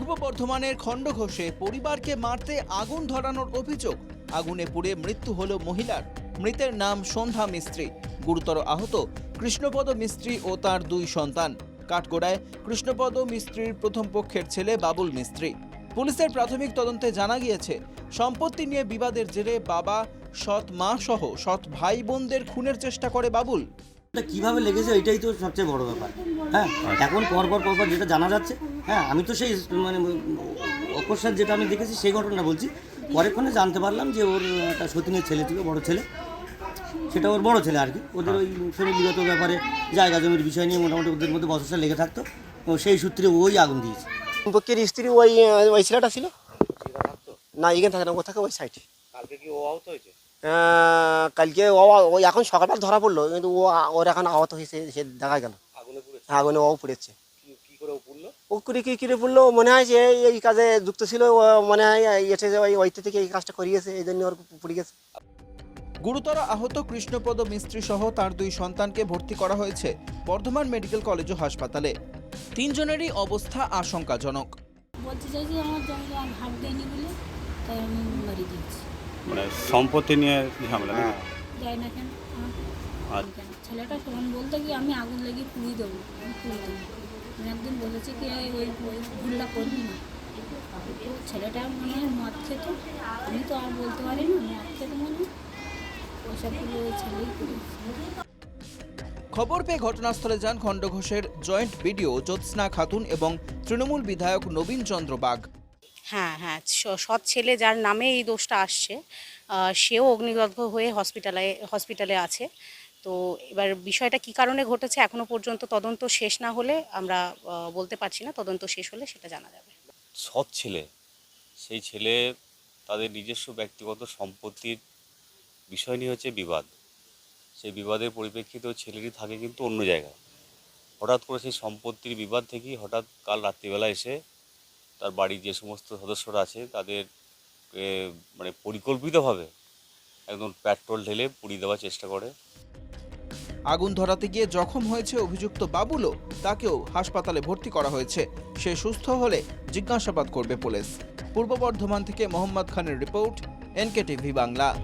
পূর্ব বর্ধমানের খণ্ডঘোষে পরিবারকে মারতে আগুন ধরানোর অভিযোগ। আগুনে পুড়ে মৃত্যু হল মহিলার। মৃতের নাম সন্ধ্যা মিস্ত্রি। গুরুতর আহত কৃষ্ণপদ মিস্ত্রি ও তার দুই সন্তান। কাঠগোড়ায় কৃষ্ণপদ মিস্ত্রির প্রথম পক্ষের ছেলে বাবুল মিস্ত্রি। পুলিশের প্রাথমিক তদন্তে জানা গিয়েছে সম্পত্তি নিয়ে বিবাদের জেরে বাবা সৎ মা সহ সৎ ভাই বোনদের খুনের চেষ্টা করে বাবুল। এটা কীভাবে লেগেছে এটাই তো সবচেয়ে বড় ব্যাপার। হ্যাঁ এখন পরপর পরপর যেটা জানা যাচ্ছে হ্যাঁ আমি তো সেই মানে অকস্মাৎ যেটা আমি দেখেছি সেই ঘটনা বলছি। পরেক্ষণে জানতে পারলাম যে ওর একটা সতীনের ছেলে ছিল বড় ছেলে। সেটা ওর বড় ছেলে আর কি। ওদের ওই ফ্যামিলিগত ব্যাপারে জায়গা জমির বিষয় নিয়ে মোটামুটি ওদের মধ্যে বসসা লেগে থাকতো। ও সেই সূত্রে ওই আগুন দিয়েছে। পক্ষের স্ত্রী ওই ওই ছেলেটা ছিল? না এখানে থাকে না ও থাকে ওই সাইডে কালকে কি ও আহত হয়েছে? কালকে ও ওই এখন সকালবেলা ধরা পড়ল কিন্তু ও ওর এখন আহত হয়েছে সে দেখা গেল। আগুনে পুড়েছে? আগুনে ও পড়েছে। কি করে পুড়লো মনে হয় যে এই- এই কাজে যুক্ত ছিল মনে হয় এসে যে ওই ওইতে থেকে এই কাজটা করিয়েছে এই জন্য ওর পড়ে গেছে। গুরুতর আহত কৃষ্ণপদ মিস্ত্রি সহ তার দুই সন্তানকে ভর্তি করা হয়েছে বর্ধমান মেডিকেল কলেজ ও হাসপাতালে। তিনজনেরই অবস্থা আশঙ্কাজনক। বলতে আমার আমি হাত দেয়নি বলে তাই আমি মারি দিয়েছি। মানে সম্পত্তি নিয়ে ঝামেলা নাকি? দেয় না কেন? আমার আর কেন? ছেলেটা তখন বলতে কি আমি আগুন লাগিয়ে পুড়িয়ে দেবো। পুড়িয়ে দেবো। একদিন বলেছে কি ওই ওই ভুলটা করবি না। ছেলেটা মনে হয় মদ খেত আমি তো আর বলতে পারি না মদ খেত মনে। ওইসবগুলো ওই ছেলেই খবর পেয়ে ঘটনাস্থলে যান খণ্ডঘোষের জয়েন্ট বিডিও জ্যোৎস্না খাতুন এবং তৃণমূল বিধায়ক নবীন চন্দ্র বাগ। হ্যাঁ হ্যাঁ স- সৎ ছেলে যার নামে এই দোষটা আসছে সেও অগ্নিদগ্ধ হয়ে হসপিটালে হসপিটালে আছে। তো এবার বিষয়টা কি কারণে ঘটেছে এখনও পর্যন্ত তদন্ত শেষ না হলে আমরা বলতে পারছি না তদন্ত শেষ হলে সেটা জানা যাবে। সৎ ছেলে, সেই ছেলে তাদের নিজস্ব ব্যক্তিগত সম্পত্তির বিষয় নিয়ে হচ্ছে বিবাদ। সেই বিবাদের পরিপ্রেক্ষিতে ছেলেটি থাকে কিন্তু অন্য জায়গায়। হঠাৎ করে সেই সম্পত্তির বিবাদ থেকেই হঠাৎ কাল রাত্রিবেলা এসে তার বাড়ির যে সমস্ত সদস্যরা আছে তাদের মানে পরিকল্পিতভাবে একদম পেট্রোল ঢেলে পুড়িয়ে দেওয়ার চেষ্টা করে। আগুন ধরাতে গিয়ে জখম হয়েছে অভিযুক্ত বাবুলও, তাকেও হাসপাতালে ভর্তি করা হয়েছে। সে সুস্থ হলে জিজ্ঞাসাবাদ করবে পুলিশ। পূর্ব বর্ধমান থেকে মোহাম্মদ খানের রিপোর্ট, এনকেটিভি বাংলা।